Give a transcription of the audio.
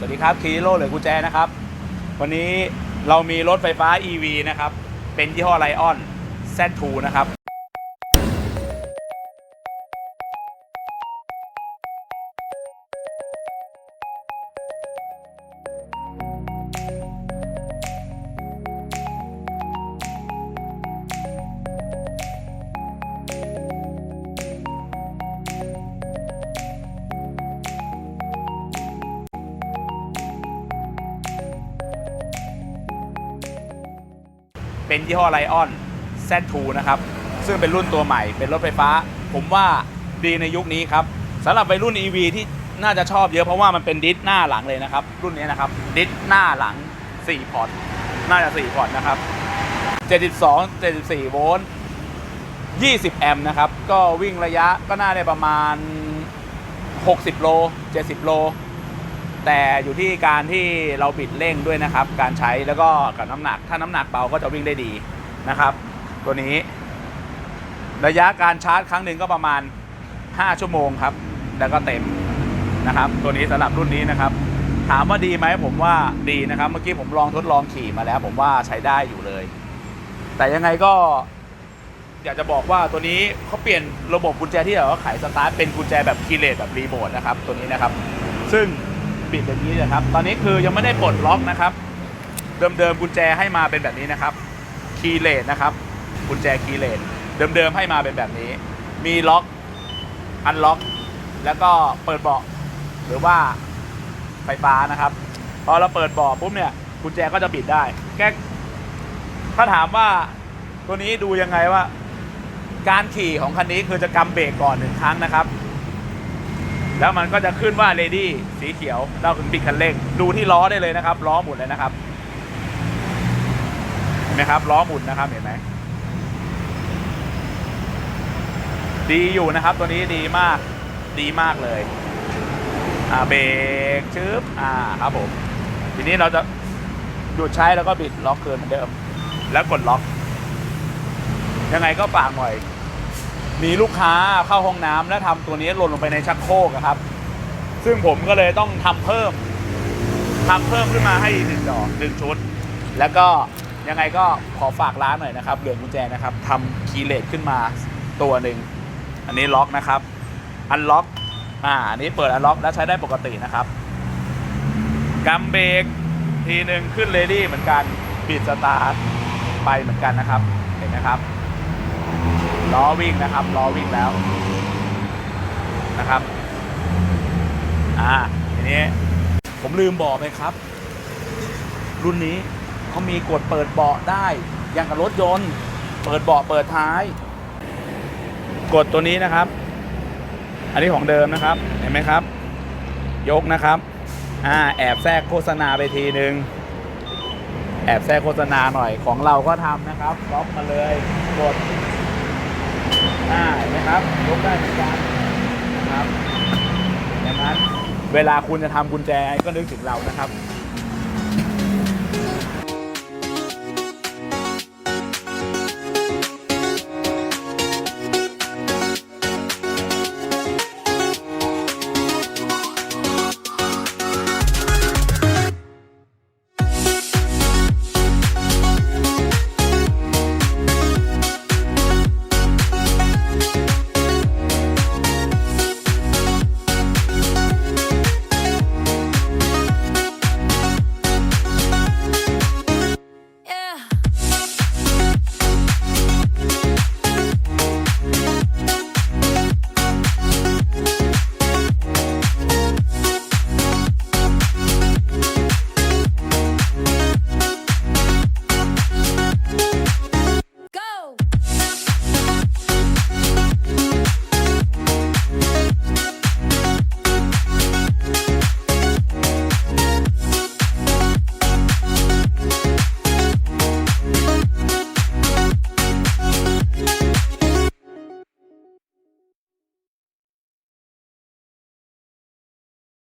สวัสดีครับคีโร่หรือกุญแจนะครับ วันนี้เรามีรถไฟฟ้า EV นะครับ เป็นยี่ห้อไลออน Z2 นะครับ เป็นยี่ห้อไลออน Z2 นะครับ ซึ่งเป็นรุ่นตัวใหม่เป็นรถไฟฟ้า ผมว่าดีในยุคนี้ครับสำหรับวัยรุ่น EV ที่น่าจะชอบเยอะเพราะว่ามันเป็นดิสหน้าหลังเลยนะครับ รุ่นนี้นะครับดิสหน้าหลัง 4 พอร์ตน่าจะ 4 พอร์ตนะครับ 72 74 โวลต์ 20 แอมป์นะครับ ก็วิ่งระยะก็น่าได้ประมาณ 60 โล 70 โล แต่อยู่ที่การที่เราบิดเร่งด้วยนะครับ การใช้แล้วก็กับน้ำหนัก ถ้าน้ำหนักเบาก็จะวิ่งได้ดีนะครับ ตัวนี้ ระยะการชาร์จครั้งหนึ่งก็ประมาณ 5 ชั่วโมงครับ แล้วก็เต็มนะครับ ตัวนี้สำหรับรุ่นนี้นะครับ ถามว่าดีไหมผมว่าดีนะครับ เมื่อกี้ผมลองทดลองขี่มาแล้ว ผมว่าใช้ได้อยู่เลย แต่ยังไงก็อยากจะบอกว่าตัวนี้เขาเปลี่ยนระบบกุญแจที่แบบว่าไขสตาร์ทเป็นกุญแจแบบคีเลสแบบรีโมทนะครับตัวนี้นะครับ ซึ่ง ปิดอย่างนี้นะครับ ตอนนี้คือยังไม่ได้ปลดล็อกนะครับ เดิมๆกุญแจให้มาเป็นแบบนี้นะครับ คีย์เลสนะครับ กุญแจคีย์เลสเดิมๆให้มาเป็นแบบนี้ มีล็อก อันล็อก แล้วก็เปิดเบาะหรือว่าไฟฟ้านะครับ พอเราเปิดเบาะปุ๊บเนี่ย กุญแจก็จะปิดได้แค่ถ้าถามว่าตัวนี้ดูยังไงว่า การขี่ของคันนี้คือจะกำเบรกก่อนหนึ่งครั้งนะครับ แล้วมันก็จะขึ้นว่า Ready สีเขียว เราถึงปิดคันเร่งดูที่ล้อได้เลยนะครับ ล้อหมุนเลยนะครับ เห็นไหมครับ ล้อหมุนนะครับ เห็นไหมดีอยู่นะครับ ตัวนี้ดีมาก ดีมากเลย อ่าเบรกชึบอ่าครับผม ทีนี้เราจะหยุดใช้แล้วก็บิดล็อกคืนเหมือนเดิม แล้วกดล็อก ยังไงก็ฝากหน่อย มีลูกค้าเข้าห้องน้ำแล้วทำตัวนี้หล่นลงไปในชักโครกครับ ซึ่งผมก็เลยต้องทำเพิ่มทำเพิ่มขึ้นมาให้หนึ่งดอกหนึ่งชุด แล้วก็ยังไงก็ขอฝากร้านหน่อยนะครับเหลืองกุญแจนะครับทำคีย์เลสขึ้นมาตัวหนึ่งอันนี้ล็อกนะครับอันล็อกอ่าอันนี้เปิดอันล็อกแล้วใช้ได้ปกตินะครับกำเบรกทีหนึ่งขึ้นเลดี้เหมือนกันบิดสตาร์ทไปเหมือนกันนะครับเห็นไหมครับ ล้อวิ่งนะครับล้อวิ่งแล้วนะครับอ่าทีนี้ผมลืมบอกไปครับ รุ่นนี้เขามีกดเปิดเบาะได้อย่างกับรถยนต์ เปิดเบาะเปิดท้าย กดตัวนี้นะครับ อันนี้ของเดิมนะครับเห็นไหมครับ ยกนะครับอ่าแอบแทรกโฆษณาไปทีนึงแอบแทรกโฆษณาหน่อยของเราก็ทำนะครับล็อกมาเลยกด นไหมครับยกได้เหมือนกันนะครับดังนั้นเวลาคุณจะทำกุญแจก็นึกถึงเรานะครับ